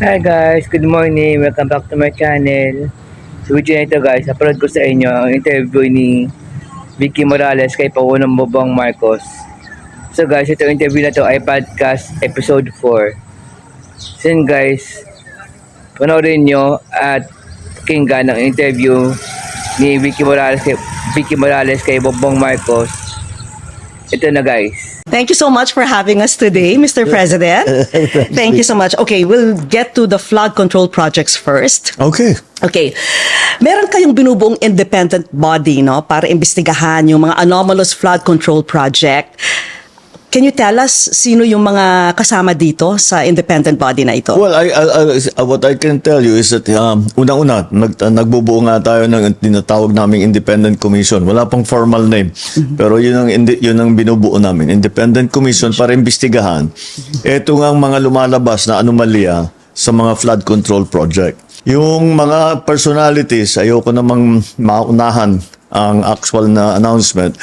Hi guys, good morning. Welcome back to my channel. Sa video na ito guys, upload ko sa inyo ang interview ni Vicky Morales kay Pangulong Bobong Marcos. So guys, ito interview na to ay podcast episode 4. So guys, panoorin nyo at pakinggan ang interview ni Vicky Morales kay, Vicky Morales kay Bobong Marcos. Ito na guys. Thank you so much for having us today, Mr. President. Thank you so much. Okay, we'll get to the flood control projects first. Okay. Okay. Meron kayong binubuong independent body, no, para imbestigahan yung mga anomalous flood control project. Can you tell us sino yung mga kasama dito sa independent body na ito? Well, I, I, I- what I can tell you is that um, unang-una, nag, nagbubuo nga tayo ng tinatawag naming Independent Commission. Wala pang formal name. Pero yun ang, yun ang binubuo namin. Independent Commission para imbestigahan. Ito nga ang mga lumalabas na anomalya sa mga flood control project. Yung mga personalities, ayoko namang maunahan ang actual na announcement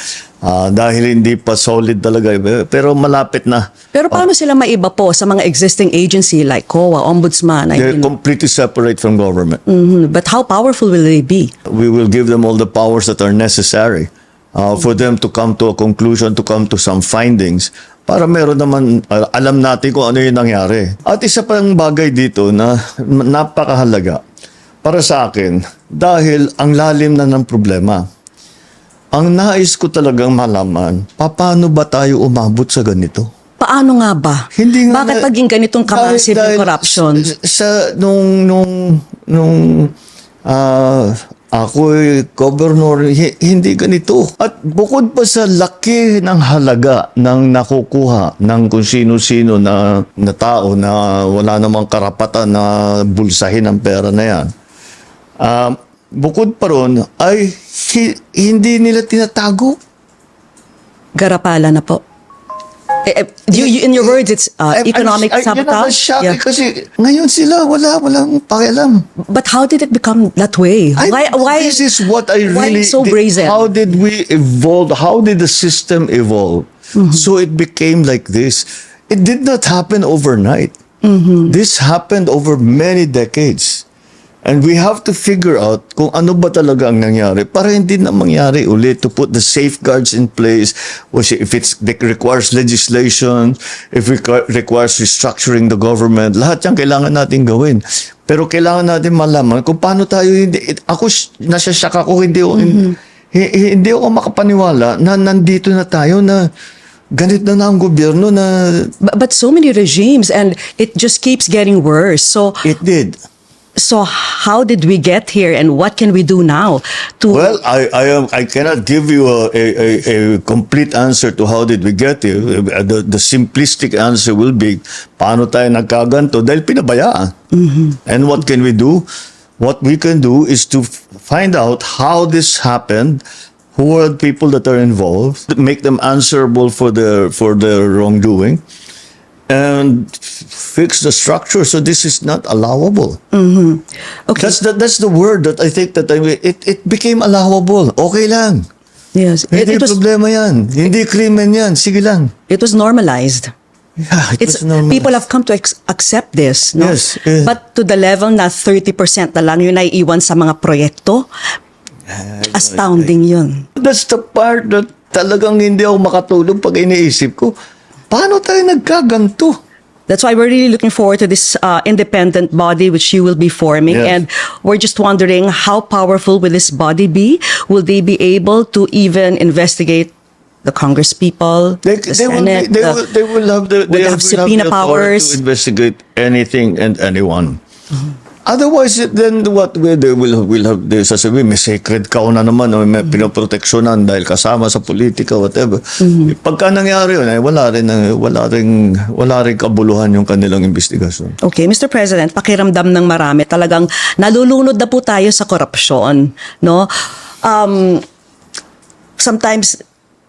ah, dahil hindi pa solid talaga. Pero malapit na. Pero paano sila maiba po sa mga existing agency like COA, Ombudsman? I They're mean, completely separate from government. mhm, but how powerful will they be? We will give them all the powers that are necessary uh, for them to come to a conclusion, to come to some findings para meron naman, uh, alam natin kung ano yung nangyari. At isa pang bagay dito na napakahalaga para sa akin dahil ang lalim na ng problema. Ang nais ko talagang malaman, paano ba tayo umabot sa ganito? Paano nga ba? Hindi nga Bakit na- naging ganitong dahil corruption? Sa, sa nung nung nung ah ako governor hi- hindi ganito. At bukod pa sa laki ng halaga ng nakukuha ng kung sino-sino na, na tao na wala namang karapatan na bulsahin ang pera na yan. ah, bukod pa ron ay hi- hindi nila tinatago. Garapala na po. Eh, eh, you, you- in your words, it's uh, I'm- I'm- economic yun ang sabotage. shock Yeah. eh, kasi ngayon sila wala walang pakialam. But how did it become that way? I- why? Why? This is what I really. so did- brazen? How did we evolve? How did the system evolve? Mm-hmm. So it became like this. It did not happen overnight. Mm-hmm. This happened over many decades. And we have to figure out kung ano ba talaga ang nangyari para hindi na mangyari ulit to put the safeguards in place which if it's it requires legislation if it requ- requires restructuring the government lahat yan kailangan natin gawin. Pero kailangan natin malaman kung paano tayo hindi ako nasasyak ako hindi ako hi- hindi ako makapaniwala na nandito na tayo na ganit na na ang gobyerno na but, but so many regimes, and it just keeps getting worse. So, it did so how did we get here, and what can we do now to? Well, I I am I cannot give you a, a, a, complete answer to how did we get here. The, the simplistic answer will be paano tayo nagkaganto dahil pinabayaan. And what can we do? What we can do is to find out how this happened, who are the people that are involved, make them answerable for their for their wrongdoing, and fix the structure so this is not allowable. okay. That's the, that's the word that I think that I, it it became allowable. Okay lang. yes. It, Hindi it was problema yan. Hindi krimen yan. Sige lang. it was normalized. Yeah, it It's was normal. people have come to accept this, no? Yes, yes. But to the level na 30% na lang yung naiiwan sa mga proyekto, astounding yun. That's the part that talagang hindi ako makatulog pag iniisip ko. Paano tayo nagkaganto? That's why we're really looking forward to this uh, independent body which you will be forming. Yes. And we're just wondering how powerful will this body be? Will they be able to even investigate the Congress people, They, the they, will, Senate? they, the- will, they will have the, they will will have subpoena the authority powers. to investigate anything and anyone. Otherwise, then what we they will will have they sasabihin, may sacred cow na naman, o may pinoproteksyonan dahil kasama sa politika, whatever. Pagka nangyari yun, ay wala rin, eh, wala rin, wala rin kabuluhan yung kanilang investigasyon. Okay, Mr. President, pakiramdam ng marami, talagang nalulunod na po tayo sa korupsyon, no? Um, sometimes,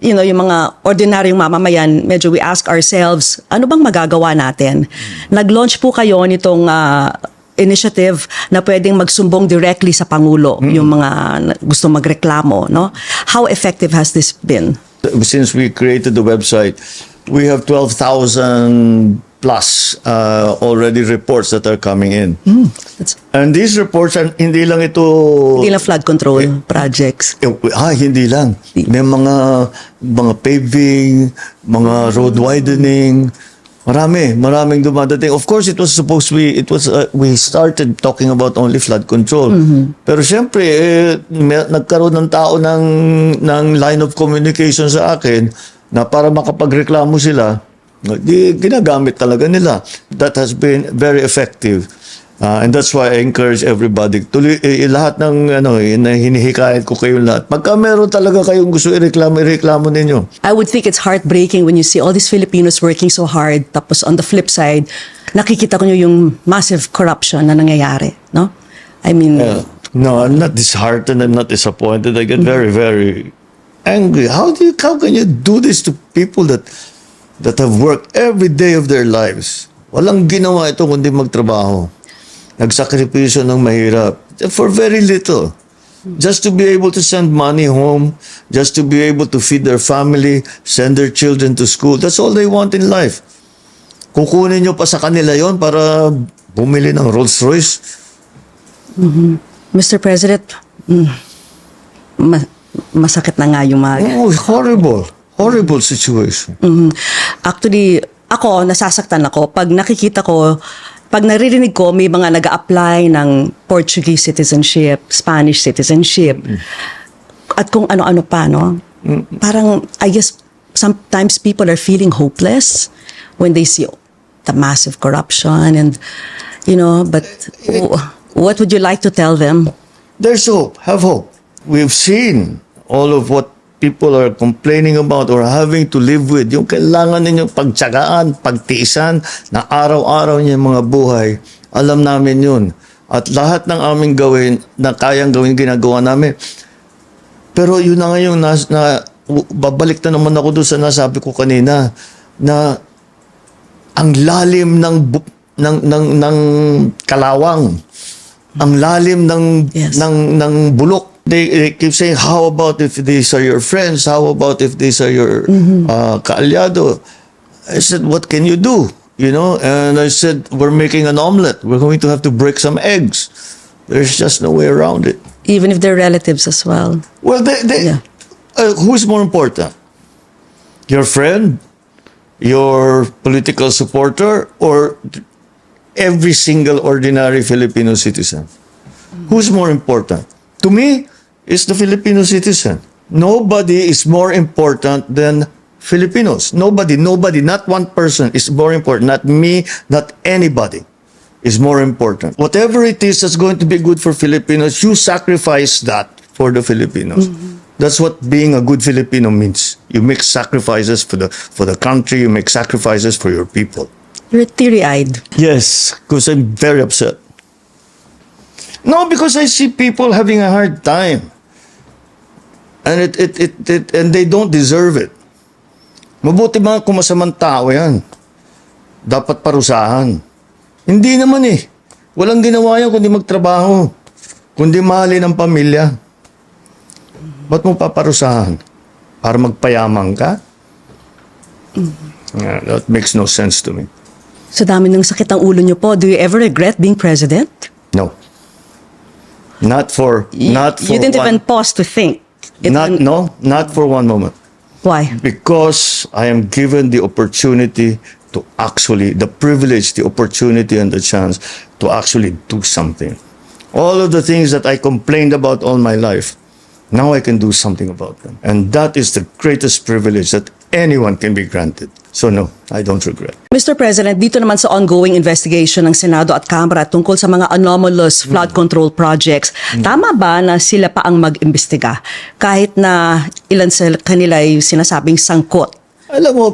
you know, yung mga ordinaryong mamamayan, medyo we ask ourselves, ano bang magagawa natin? Nag-launch po kayo nitong ah, initiative na pwedeng magsumbong directly sa Pangulo, yung mga gusto magreklamo, no? How effective has this been? Since we created the website, we have 12,000 plus uh, already reports that are coming in. That's, And these reports, are, hindi lang ito... hindi lang flood control projects. Eh, Ah, hindi lang. May mga mga paving, mga road widening. Marami, maraming dumadating. Of course, it was supposed to be, it was, uh, we started talking about only flood control. Pero syempre, eh, may, nagkaroon ng tao ng, ng line of communication sa akin na para makapagreklamo sila, di, ginagamit talaga nila. That has been very effective. Uh, and that's why I encourage everybody. Tuloy, eh, lahat ng ano, eh, hinihikayat ko kayo lahat. Pagka meron talaga kayong gusto ireklamo, ireklamo ninyo. I would think it's heartbreaking when you see all these Filipinos working so hard tapos on the flip side, nakikita ko nyo yung massive corruption na nangyayari, no? I mean, Uh, no, I'm not disheartened. I'm not disappointed. I get very, very angry. How do you, how can you do this to people that that have worked every day of their lives? Walang ginawa ito kundi magtrabaho. Nagsakripisyo ng mahirap for very little. Just to be able to send money home, just to be able to feed their family, send their children to school. That's all they want in life. Kukunin nyo pa sa kanila yon para bumili ng Rolls Royce. Mr. President, mm, ma- masakit na nga yung mga... Oh, horrible. Horrible situation. Mhm. Actually, ako, nasasaktan ako. Pag nakikita ko, pag naririnig ko, may mga nag apply ng Portuguese citizenship, Spanish citizenship, at kung ano-ano pa, no? Parang, I guess, sometimes people are feeling hopeless when they see the massive corruption and, you know, but what would you like to tell them? There's hope. Have hope. We've seen all of what people are complaining about or having to live with. Yung kailangan ninyong pagtsagaan, pagtiisan na araw-araw niya mga buhay. Alam namin yun. At lahat ng aming gawin na kayang gawin, ginagawa namin. Pero yun na nga yung nas, na, babalik na naman ako doon sa nasabi ko kanina na ang lalim ng ng ng ng kalawang ang lalim ng Yes. ng ng bulok they, they keep saying how about if these are your friends how about if these are your uh, kaalyado I said what can you do you know and I said we're making an omelet we're going to have to break some eggs there's just no way around it Even if they're relatives as well. well, they, they, Yeah. uh, who's more important? Your friend, your political supporter, or every single ordinary Filipino citizen? Who's more important? To me, it's the Filipino citizen. Nobody is more important than Filipinos. Nobody, nobody, not one person is more important. Not me, not anybody is more important. Whatever it is that's going to be good for Filipinos, you sacrifice that for the Filipinos. Mm-hmm. That's what being a good Filipino means. You make sacrifices for the for the country, you make sacrifices for your people. You're teary-eyed. Yes, because I'm very upset. No, because I see people having a hard time. And it, it, it, it and they don't deserve it. Mabuti mga kumasamang tao yan. Dapat parusahan. Hindi naman eh. Walang ginawa yan kundi magtrabaho. Kundi mahalin ang pamilya. Ba't mo paparusahan? Para magpayaman ka? Yeah, that makes no sense to me. Sa dami ng sakit ng ulo nyo po, do you ever regret being president? No. Not for not for you didn't one, even pause to think. It- not no, not for one moment. Why? Because I am given the opportunity to actually the privilege, the opportunity and the chance to actually do something. All of the things that I complained about all my life, now I can do something about them. And that is the greatest privilege that anyone can be granted. So no, I don't regret. Mr. President, dito naman sa ongoing investigation ng Senado at Kamara tungkol sa mga anomalous flood control projects, tama ba na sila pa ang mag-imbestiga kahit na ilan sa kanila ay sinasabing sangkot? Alam mo,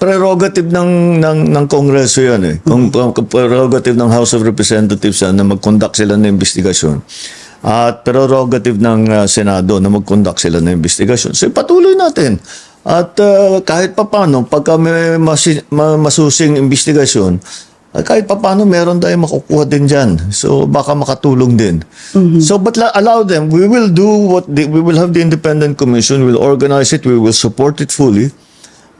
prerogative ng ng ng Kongreso 'yan eh. Kung kung prerogative ng House of Representatives yan na mag-conduct sila ng investigasyon. At prerogative ng uh, Senado na mag-conduct sila ng investigasyon. So patuloy natin. At uh, kahit papano, pagka may masi- ma- masusing investigasyon, ay kahit papano meron tayong makukuha din dyan. So baka makatulong din. So but la- allow them. We will do what the, we will have the independent commission. We'll organize it. We will support it fully.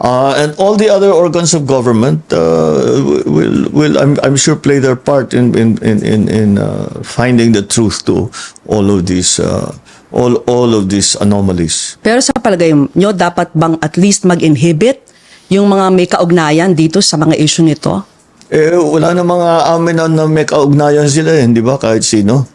Uh, and all the other organs of government uh, will, will I'm, I'm sure play their part in in in in, in uh, finding the truth to all of these uh, all all of these anomalies. Pero sa palagay nyo, dapat bang at least mag-inhibit yung mga may kaugnayan dito sa mga issue nito? Eh, wala na mga amin na, na may kaugnayan sila eh, di ba? Kahit sino.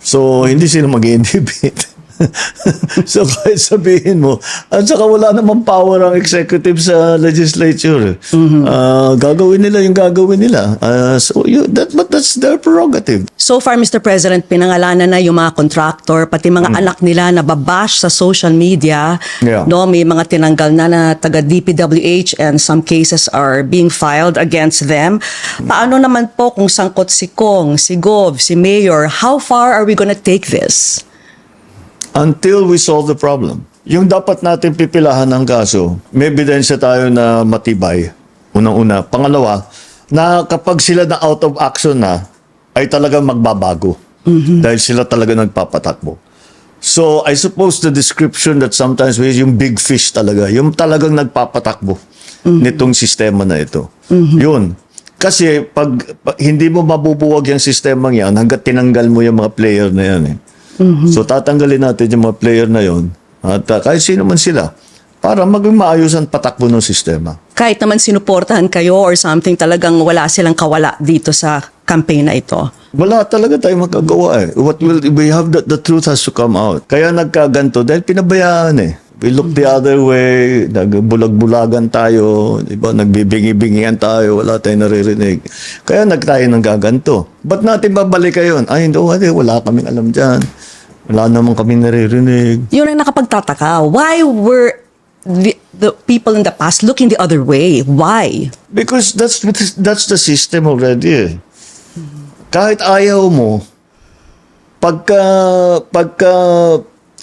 So, hindi sila mag-inhibit. so, kahit sabihin mo, at saka wala namang power ang executive sa legislature. Ah, gagawin nila yung gagawin nila. Ah, so, you, that, but that's their prerogative. So far, Mr. President, pinangalanan na yung mga contractor, pati mga anak nila na babash sa social media. Yeah. No, may mga tinanggal na na taga DPWH and some cases are being filed against them. Paano naman po kung sangkot si Kong, si Gov, si Mayor, how far are we gonna take this? Until we solve the problem. Yung dapat natin pipilahan ng kaso, may ebidensya tayo na matibay. Unang-una. Pangalawa, na kapag sila na out of action na, ay talagang magbabago. Dahil sila talaga nagpapatakbo. So, I suppose the description that sometimes we yung big fish talaga, yung talagang nagpapatakbo nitong sistema na ito. Yun. Kasi pag, pag hindi mo mabubuwag yung sistema yan hanggat tinanggal mo yung mga player na yan eh. So tatanggalin natin yung mga player na yon at uh, kahit sino man sila para maging maayos ang patakbo ng sistema. Kahit naman sinuportahan kayo or something, talagang wala silang kawala dito sa campaign na ito. Wala talaga tayong magagawa eh. What will we have that the truth has to come out. Kaya nagkaganto dahil pinabayaan eh. We look the other way, nagbulag-bulagan tayo, di ba? Nagbibingi-bingian tayo, wala tayong naririnig. Kaya nagtayo ng gaganto. Ba't natin babalik yun? Ay, hindi, wala, wala kaming alam dyan. Wala naman kaming naririnig. Yun ang nakapagtataka. Why were the, the people in the past looking the other way? Why? Because that's that's the system already. Eh. Kahit ayaw mo, pagka pagka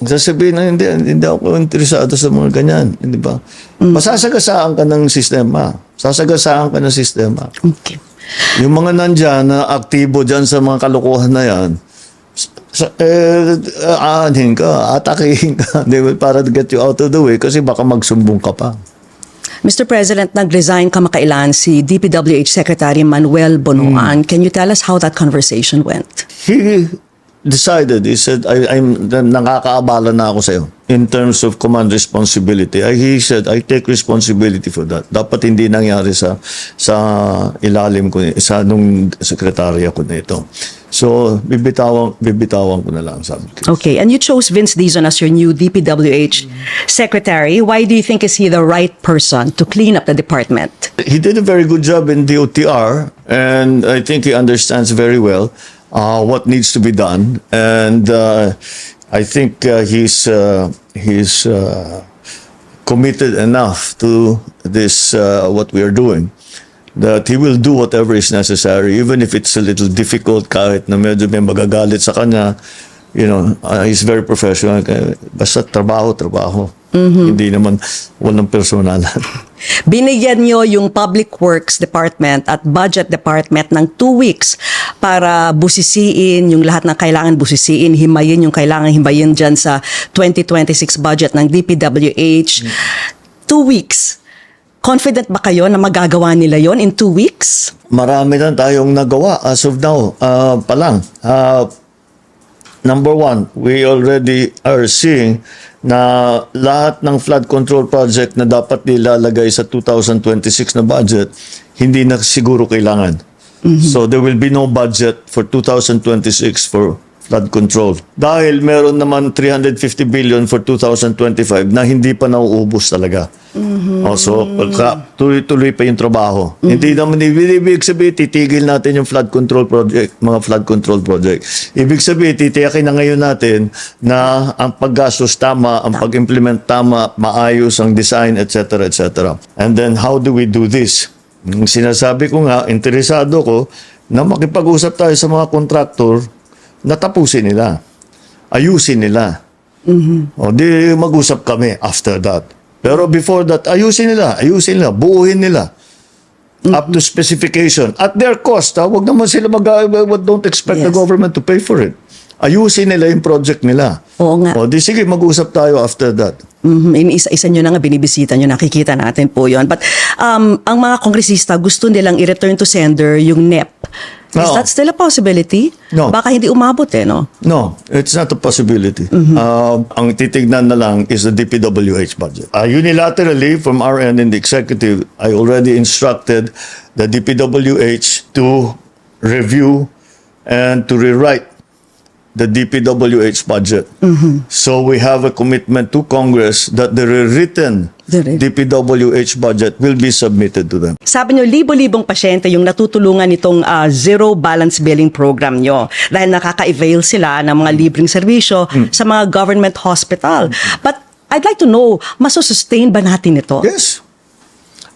sasabihin na hindi, hindi ako interesado sa mga ganyan, di ba? Masasagasaan ka ng sistema. Sasagasaan ka ng sistema. Okay. Yung mga nandyan na aktibo dyan sa mga kalokohan na yan, sa, eh, aanhin ka, atakihin ka, di ba, para to get you out of the way kasi baka magsumbong ka pa. Mr. President, nag-resign kamakailan si DPWH Secretary Manuel Bonoan. Can you tell us how that conversation went? he decided, he said, I, I'm, nakakaabala na ako sa'yo in terms of command responsibility. I, he said, I take responsibility for that. Dapat hindi nangyari sa sa ilalim ko, sa nung sekretarya ko na ito. So, bibitawan, bibitawan ko na lang, sabi ko. Okay, and you chose Vince Dizon as your new DPWH Secretary. Why do you think is he the right person to clean up the department? He did a very good job in DOTR, and I think he understands very well uh, what needs to be done. And uh, I think uh, he's uh, he's uh, committed enough to this uh, what we are doing that he will do whatever is necessary, even if it's a little difficult, kahit na medyo may magagalit sa kanya. You know, uh, he's very professional. Basta trabaho, trabaho. Hindi naman walang personalan. Binigyan nyo yung Public Works Department at Budget Department ng two weeks para busisiin yung lahat ng kailangan busisiin, himayin yung kailangan himayin dyan sa 2026 budget ng DPWH. Two weeks. Confident ba kayo na magagawa nila yon in two weeks? marami na tayong nagawa as of now uh, pa lang. Uh, number one, we already are seeing na lahat ng flood control project na dapat nilalagay sa 2026 na budget, hindi na siguro kailangan. So there will be no budget for 2026 for flood control. Dahil meron naman 350 billion for 2025 na hindi pa nauubos talaga. Also, pagka tuloy-tuloy pa yung trabaho. Hindi naman ibig sabihin titigil natin yung flood control project, mga flood control project. Ibig sabihin titiyakin na ngayon natin na ang paggastos tama, ang pag-implement tama, maayos ang design, etc. etc. And then how do we do this? Sinasabi ko nga, interesado ko na makipag-usap tayo sa mga kontraktor na tapusin nila. Ayusin nila. O di mag-usap kami after that. Pero before that, ayusin nila, ayusin nila, buuhin nila. Up to specification. At their cost, ha? Huwag naman sila mag- don't expect the Yes. government to pay for it. ayusin nila yung project nila. Oo nga. O di sige, mag-usap tayo after that. Mhm, Iniisa-isa nyo na nga binibisita nyo, nakikita natin po yon. But um, ang mga kongresista gusto nilang i-return to sender yung NEP. Is Oo. that still a possibility? No. Baka hindi umabot eh, no? No, it's not a possibility. Uh, ang titignan na lang is the DPWH budget. Uh, unilaterally, from our end in the executive, I already instructed the DPWH to review and to rewrite the DPWH budget. So we have a commitment to Congress that the rewritten DPWH budget will be submitted to them. Sabi nyo, libo-libong pasyente yung natutulungan nitong ah, zero balance billing program nyo dahil nakaka-avail sila ng mga libreng serbisyo sa mga government hospital. But I'd like to know, masusustain ba natin ito? Yes.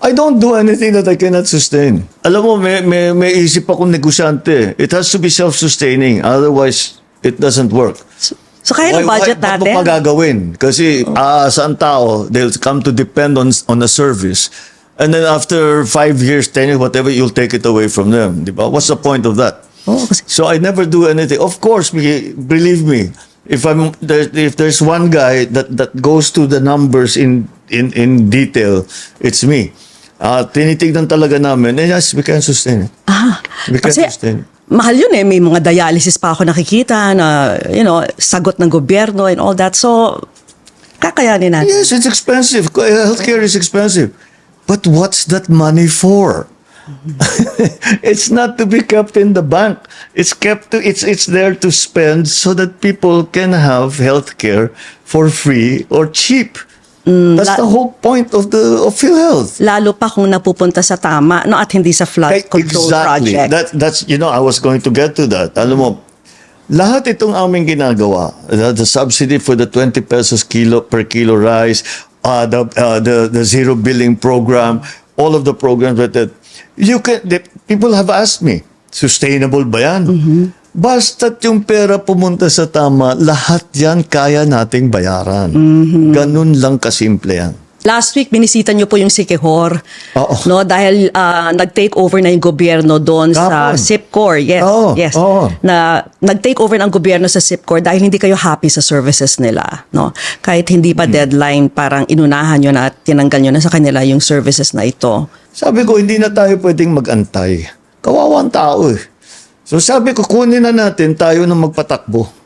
I don't do anything that I cannot sustain. Alam mo, may, may, may isip akong negosyante. It has to be self-sustaining. Otherwise, it doesn't work. So, so kaya ng budget ba't natin? mo pa gagawin? Kasi ah, sa ang tao, they'll come to depend on, on a service. And then after five years, ten years, whatever, you'll take it away from them. Di ba? What's the point of that? Oo, kasi So I never do anything. Of course, be- believe me, if I'm there, if there's one guy that that goes to the numbers in in in detail, it's me. Ah, tinitignan talaga namin. And yes, we can sustain it. Ah, We can kasi sustain it. Mahal yun eh. May mga dialysis pa ako nakikita na, you know, sagot ng gobyerno and all that. So, kakayanin natin. Yes, it's expensive. Uh, Healthcare is expensive. But what's that money for? it's not to be kept in the bank. It's kept to it's it's there to spend so that people can have healthcare for free or cheap. That's la- the whole point of the of PhilHealth. Lalo pa kung napupunta sa tama, no, at hindi sa flood Hey, control exactly. project. That that's you know I was going to get to that. Alam mo, lahat itong aming ginagawa, the, the subsidy for the 20 pesos kilo per kilo rice, uh, the uh, the the zero billing program, all of the programs that, that you can the, people have asked me, sustainable ba yan? Basta't yung pera pumunta sa tama, lahat yan kaya nating bayaran. Ganun lang kasimple yan. Last week, binisita niyo po yung Sikihor. Oo. No, dahil ah, nag-take over na yung gobyerno doon sa. SIPCOR. Yes, Oo, yes. oo. Na nag-take over ng gobyerno sa SIPCOR dahil hindi kayo happy sa services nila. No? Kahit hindi Hmm. pa deadline, parang inunahan nyo na at tinanggal nyo na sa kanila yung services na ito. Sabi ko, hindi na tayo pwedeng magantay. Kawawang tao eh. So sabi ko, kunin na natin tayo na magpatakbo.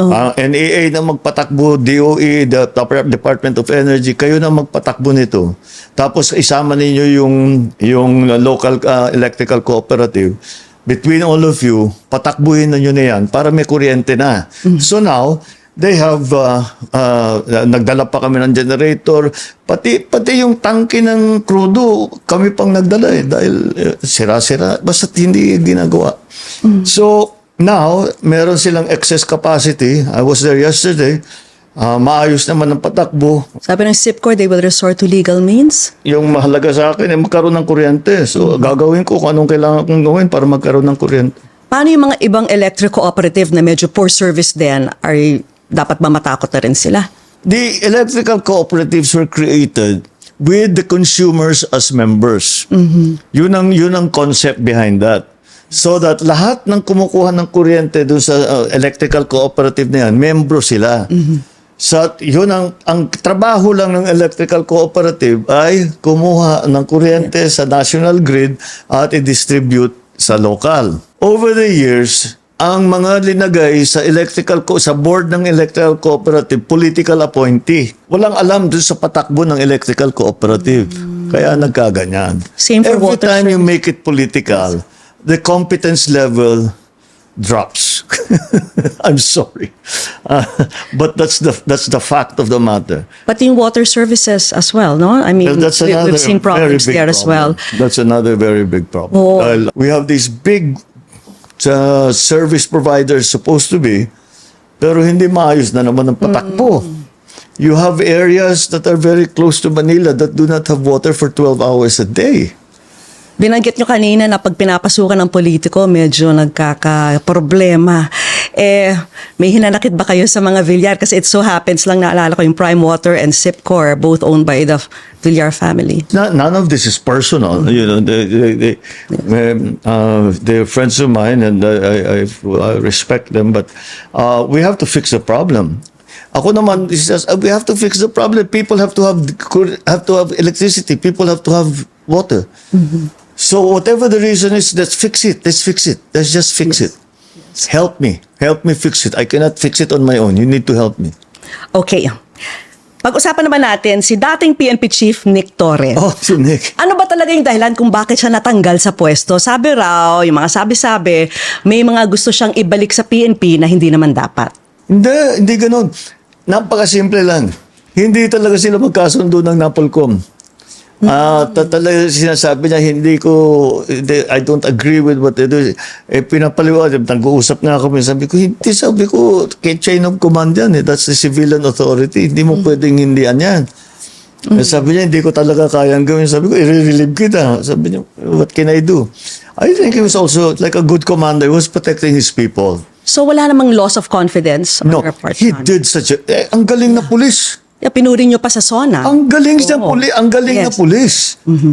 Oh. Ang NEA na magpatakbo, DOE, the Dep- Department of Energy, kayo na magpatakbo nito. Tapos isama ninyo yung, yung local uh, electrical cooperative. Between all of you, patakbuhin na nyo na yan para may kuryente na. So now, they have, uh, uh, nagdala pa kami ng generator, pati, pati yung tangke ng crudo, kami pang nagdala eh, dahil eh, sira-sira, basta hindi ginagawa. So, now, meron silang excess capacity. I was there yesterday. Ah, maayos naman ang patakbo. Sabi ng SIPCOR, they will resort to legal means. Yung mahalaga sa akin ay magkaroon ng kuryente. So, gagawin ko kung anong kailangan kong gawin para magkaroon ng kuryente. Paano yung mga ibang electric cooperative na medyo poor service din, ay dapat ba matakot na rin sila? The electrical cooperatives were created with the consumers as members. Yun ang yun ang concept behind that. So that lahat ng kumukuha ng kuryente doon sa uh, electrical cooperative na yan, membro sila. So yun ang ang trabaho lang ng electrical cooperative ay kumuha ng kuryente sa national grid at i-distribute sa local. Over the years, ang mga linagay sa electrical co- sa board ng electrical cooperative political appointee. Walang alam doon sa patakbo ng electrical cooperative. Kaya nagkaganyan. Same for Every water time you make it political, the competence level drops. I'm sorry. Uh, but that's the that's the fact of the matter. Pati yung water services as well, no? I mean, Well, that's we, another we've seen very problems big there as well. problem. That's another very big problem. Oo. Dahil we have these big uh, service providers supposed to be, pero hindi maayos na naman ang patakbo. Mm. You have areas that are very close to Manila that do not have water for 12 hours a day. Binanggit nyo kanina na pag pinapasukan ng politiko, medyo nagkaka-problema. Eh, may hinanakit ba kayo sa mga Villar? Kasi it so happens lang naalala ko yung Prime Water and Sipcor, both owned by the Villar family. Not, none of this is personal. You know, they, they, they, um, uh, they're friends of mine and I, I, I, I respect them. But uh, we have to fix the problem. Ako naman, he says, uh, we have to fix the problem. People have to have have to have electricity. People have to have water. So whatever the reason is, let's fix it. Let's fix it. Let's just fix it. Help me. Help me fix it. I cannot fix it on my own. You need to help me. Okay. Pag-usapan naman natin si dating PNP Chief Nick Torres. Oh, si Nick. Ano ba talaga yung dahilan kung bakit siya natanggal sa pwesto? Sabi raw, yung mga sabi-sabi, may mga gusto siyang ibalik sa PNP na hindi naman dapat. Hindi, hindi ganun. Napakasimple lang. Hindi talaga sila magkasundo ng Napolcom. Ah, ta- talaga sinasabi niya hindi ko hindi, I don't agree with what they do. Eh pinapaliwanag, nag-uusap nga kami, sabi ko hindi sabi ko kay chain of command yan eh. That's the civilian authority. Hindi mo pwedeng hindian yan. Eh, Sabi niya, hindi ko talaga kayang gawin. Sabi ko, i-relieve kita. Sabi niya, what can I do? I think he was also like a good commander. He was protecting his people. So wala namang loss of confidence on No, your part. he Sean? did such a... Eh, ang galing na pulis. Yeah, pinuri niyo pa sa SONA. Ang galing siya Oo. puli, ang galing na Yes. Mm-hmm. pulis.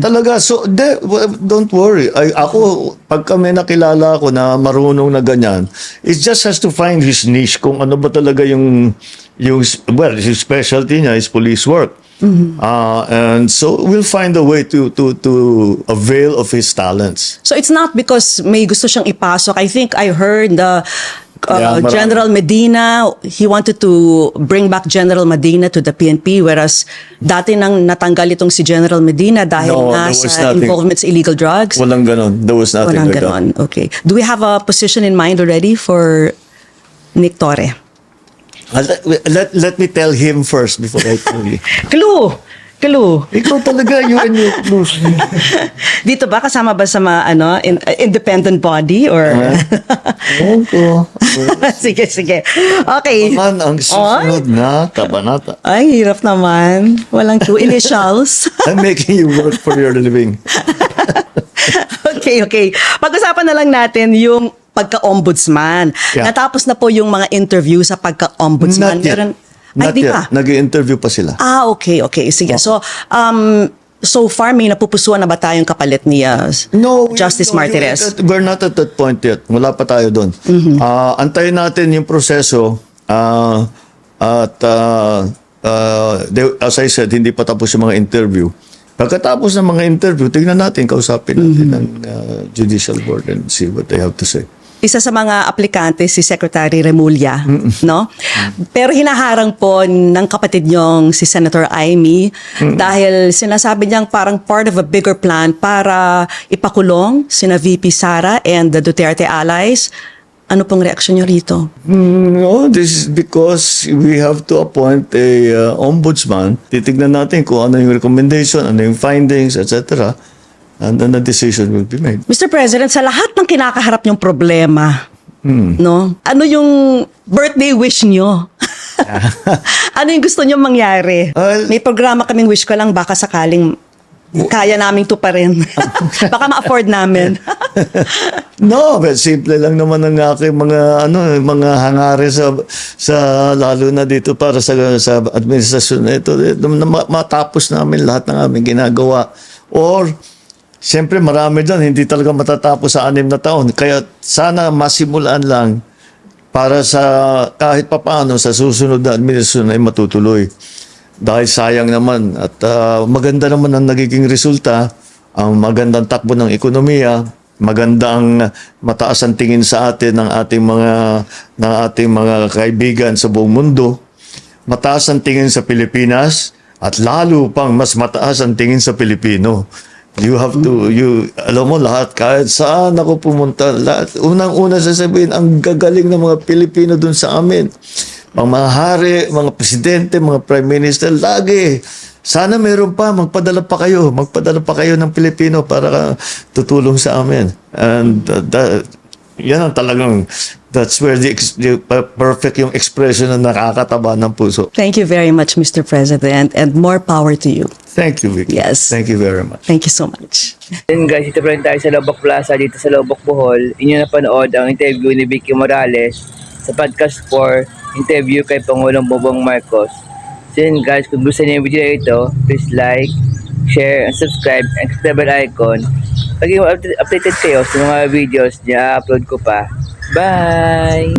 Talaga, so de, don't worry. Ay, ako, pag kami nakilala ko na marunong na ganyan, it just has to find his niche kung ano ba talaga yung, yung well, his specialty niya is police work. Mm-hmm. Uh, and so we'll find a way to to to avail of his talents. So it's not because may gusto siyang ipasok. I think I heard the uh, Yeah. General Medina, he wanted to bring back General Medina to the PNP whereas dati nang natanggal itong si General Medina dahil No, nga there was sa nothing. involvement sa illegal drugs. Walang ganon. There was nothing Walang like that. ganon. Okay. Do we have a position in mind already for Nick Torre? Uh, Let, let, let me tell him first before I tell you. Clue! Clue! Ikaw talaga, you and your clues. Dito ba kasama ba sa mga ano in- independent body or Ewan ko. sige sige okay Man, ang susunod na kabanata. ay hirap naman walang two initials I'm making you work for your living. okay okay pag-usapan na lang natin yung pagka-ombudsman Yeah. natapos na po yung mga interview sa pagka-ombudsman Not yet. Meron- ay Not di yet. pa Nag-interview pa sila. ah okay okay sige so um so far may napupusuan na ba tayong kapalit ni uh, we- Justice no, Martirez you- We're not at that point yet. Wala pa tayo doon. Mm-hmm. Ah, antayin natin yung proseso. ah, at ah, ah, they- as I said, hindi pa tapos yung mga interview. Pagkatapos ng mga interview, tignan natin, kausapin natin Mm-hmm. ng ah, judicial board and see what they have to say. Isa sa mga aplikante si Secretary Remulla, no? Pero hinaharang po ng kapatid niyong si Senator Amy dahil sinasabi niyang parang part of a bigger plan para ipakulong sina VP Sara and the Duterte allies. Ano pong reaksyon niyo rito? Mm, No, this is because we have to appoint a uh, ombudsman. Titignan natin kung ano yung recommendation, ano yung findings, etc. And then the decision will be made. Mr. President, sa lahat ng kinakaharap niyong problema, no? Ano yung birthday wish niyo? ano yung gusto niyo mangyari? Well- May programa kaming wish ko lang baka sakaling kaya namin to pa rin. baka ma-afford namin. No, but simple lang naman ang aking mga ano mga hangarin sa sa lalo na dito para sa sa administrasyon na ito na ma- matapos namin lahat ng aming ginagawa or Siyempre marami dyan, hindi talaga matatapos sa anim na taon. Kaya sana masimulaan lang para sa kahit papaano sa susunod na administrasyon ay matutuloy. Dahil sayang naman at ah, maganda naman ang nagiging resulta, ang magandang takbo ng ekonomiya, magandang mataas ang tingin sa atin ng ating mga ng ating mga kaibigan sa buong mundo. Mataas ang tingin sa Pilipinas at lalo pang mas mataas ang tingin sa Pilipino. You have to, you, alam mo lahat, kahit saan ako pumunta, lahat, unang-una sasabihin, ang gagaling ng mga Pilipino dun sa amin. Mga hari, mga presidente, mga prime minister, lagi. Sana meron pa, magpadala pa kayo, magpadala pa kayo ng Pilipino para tutulong sa amin. And uh, that, yan ang talagang, that's where the, the perfect yung expression na nakakataba ng puso. Thank you very much, Mr. President, and more power to you. Thank you, Vicky. Yes. Thank you very much. Thank you so much. Then guys, ito pa rin tayo sa Lobok Plaza dito sa Lobok, Bohol. Inyo napanood ang interview ni Vicky Morales sa podcast for interview kay Pangulong Bobong Marcos. So yun guys, kung gusto niyo yung video ito, please like, share, and subscribe, and click the bell icon. Pagiging updated kayo sa mga videos na upload ko pa. Bye!